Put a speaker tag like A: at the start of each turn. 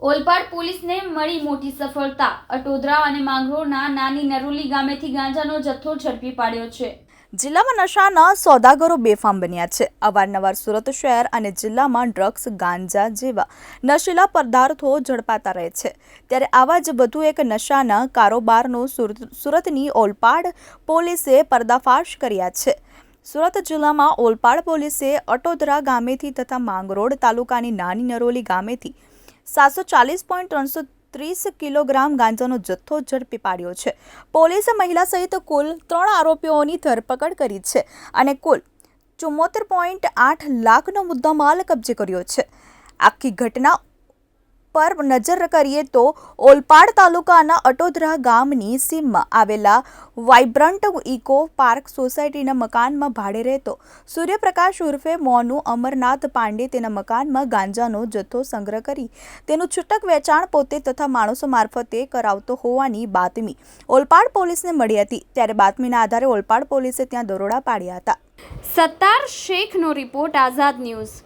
A: ઓલપાડ પોલીસને મળી મોટી સફળતા. અટોદરા અને માંગરોળના નાની નરોલી ગામેથી ગાંજાનો જથ્થો ઝડપી પાડ્યો છે.
B: જિલ્લામાં નશાના સોદાગરો બેફામ બન્યા છે. અવારનવાર સુરત શહેર અને જિલ્લામાં ડ્રગ્સ, ગાંજા જેવા નશીલા પદાર્થો ઝડપાતા રહે છે. ત્યારે આવા જ વધુ એક નશાના કારોબારનો સુરત, સુરતની ઓલપાડ પોલીસે પર્દાફાશ કર્યા છે. સુરત જિલ્લામાં ઓલપાડ પોલીસે અટોદરા ગામેથી તથા માંગરોળ તાલુકાની નાની નરોલી ગામેથી સાતસો ચાલીસ પોઈન્ટ ત્રણસો ત્રીસ કિલોગ્રામ ગાંજાનો જથ્થો ઝડપી પાડ્યો છે. પોલીસે મહિલા સહિત કુલ ત્રણ આરોપીઓની ધરપકડ કરી છે અને કુલ ચુમ્મોતેર પોઈન્ટ આઠ લાખનો મુદ્દામાલ કબજે કર્યો છે. આખી ઘટના પર નજર કરીએ તો ઓલપાડ તાલુકાના અટોદરા ગામની સીમમાં આવેલા વાઇબ્રન્ટ ઇકો પાર્ક સોસાયટીના મકાનમાં ભાડે રહેતો સૂર્યપ્રકાશ ઉર્ફે મોનુ અમરનાથ પાંડે તેના મકાનમાં ગાંજાનો જથ્થો સંગ્રહ કરી તેનું છૂટક વેચાણ પોતે તથા માણસો મારફતે કરાવતો હોવાની બાતમી ઓલપાડ પોલીસને મળી હતી. ત્યારે બાતમીના આધારે ઓલપાડ પોલીસે ત્યાં દરોડા પાડ્યા હતા.
A: સત્તાર શેખનો રિપોર્ટ આઝાદ ન્યૂઝ.